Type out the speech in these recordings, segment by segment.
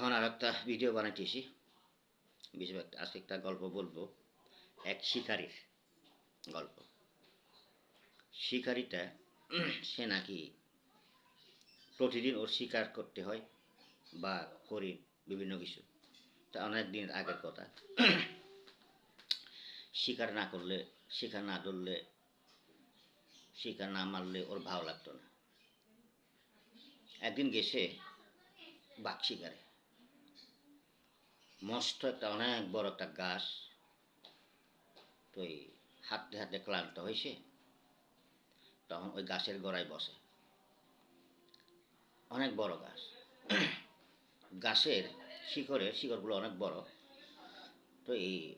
এখন আর একটা ভিডিও বানাইতেছি। বিশেষ একটা, আজকে একটা গল্প বলব। এক শিকারীর গল্প। শিকারিটা সে নাকি প্রতিদিন ওর শিকার করতে হয় বা হরিণ বিভিন্ন কিছু। তা অনেক দিন আগের কথা। শিকার না করলে, শিকার না ধরলে, শিকার না মারলে ওর ভালো লাগতো না। একদিন গেছে বাঘ শিকারে। মস্ত একটা, অনেক বড় একটা গাছ। তো হাতে হাঁটতে ক্লান্ত হয়েছে তখন ওই গাছের গোড়ায় বসে। অনেক বড় গাছ। গাছের শিকড়ের শিকড়গুলো অনেক বড়। তো এই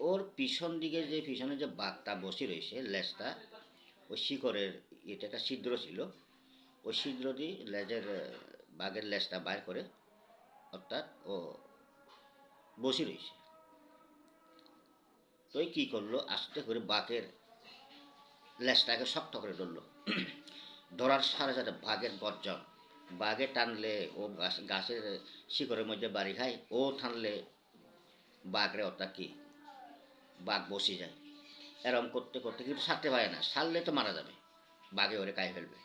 ওর পিছন দিকে যে, পিছনে যে বাঘটা বসে রয়েছে, লেজটা, ওই শিকড়ের এটা একটা ছিদ্র ছিল। ওই ছিদ্র দিয়ে লেজের, বাঘের লেজটা বাইর করে, অর্থাৎ ও বসে রয়েছে তো কী করল? আস্তে করে বাঘের লেজটাকে শক্ত করে ধরলো। ধরার সাথে সাথে বাঘের গর্জন, বাঘে টানলে ও গাছ, গাছের শিকড়ের মধ্যে বাড়ি খায়, ও টানলে বাঘরে অর্থাৎ কি? বাঘ বসে যায়। এরম করতে করতে কিন্তু ছাড়তে পারে না ছাড়লে তো মারা যাবে। বাঘে ওরে খাই ফেলবে।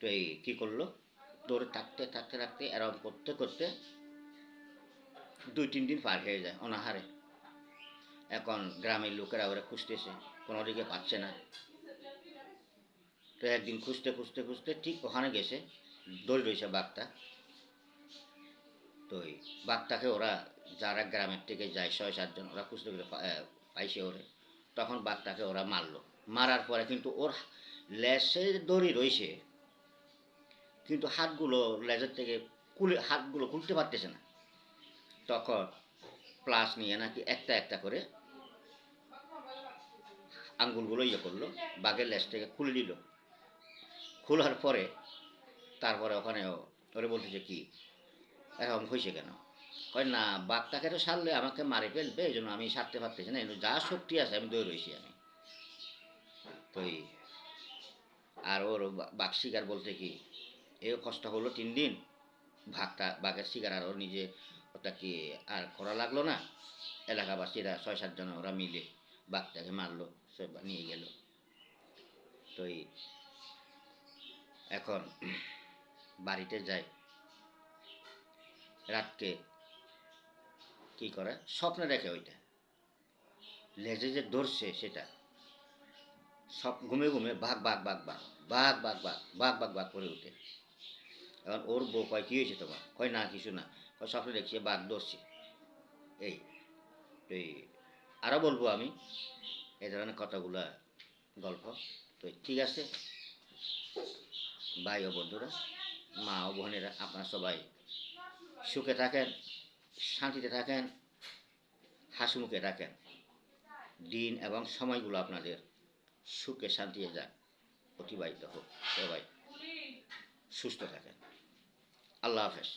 তো এই কী করল? দৌড়ে থাকতে থাকতে থাকতে এরম করতে করতে দুই, তিন দিন পার হয়ে যায় অনাহারে। এখন গ্রামের লোকেরা ওরা খুঁজতেছে, কোনো দিকে পাচ্ছে না। তো একদিন খুঁজতে খুঁজতে খুঁজতে ঠিক ওখানে গেছে দৌড়ে রয়েছে বাঘটা। তো এই বাঘটাকে ওরা যারা গ্রামের থেকে যায় ছয় সাতজন ওরা খুঁজতে খুঁজতে পাইছে ওরে। তখন বাঘটাকে ওরা মারলো। মারার পরে কিন্তু ওর লেসে দড়ি রয়েছে। কিন্তু হাতগুলো লেজের থেকে কুলে, হাতগুলো খুলতে পারতেছে না। তখন প্লাস নিয়ে নাকি একটা একটা করে আঙ্গুলগুলো ইয়ে করল, বাঘের লেজ থেকে খুলে দিল খোলার পরে তারপরে ওখানে ও- ওরে বলতেছে কি, এরকম হয়েছে কেন? কয়, না, বাঘটাকে তো সারলে আমাকে মারে ফেলবে, এই জন্য আমি সারতে পারতেছি না যা শক্তি আছে আমি দৌড় রয়েছি আমি। তো আর ওর বাঘ শিকার বলতে কি, এও কষ্ট হলো তিন দিন ভাগটা বাঘের শিকার আর ওর নিজে ওটা কি আর করা লাগল না? এলাকাবাসীরা ছয় সাতজন ওরা মিলে বাঘটাকে মারলো, সে নিয়ে গেল। তো এখন বাড়িতে যায় রাতকে কি করে? স্বপ্নে দেখে ওইটা। লেজে যে ধরছে সেটা। সব ঘুমে ঘুমে বাঘ বাঘ বাঘ বাঘ বাঘ বাঘ বাঘ বাঘ বাঘ বাঘ করে উঠে এখন ওর বউ কয়, কী হয়েছে তোমার? কয়, না, কিছু না। স্বপ্নে দেখছি বাঘ ধরছে। এই তো আরও বলব আমি এই ধরনের কথাগুলা গল্প। তো ঠিক আছে, ভাই ও বন্ধুরা, মা ও বোনেরা, আপনারা সবাই সুখে থাকেন, শান্তিতে থাকেন, হাসি মুখে থাকেন। দিন এবং সময়গুলো আপনাদের সুখে, শান্তিতে যাক, অতিবাহিত হোক, সবাই সুস্থ থাকেন। আল্লাহ হাফেজ।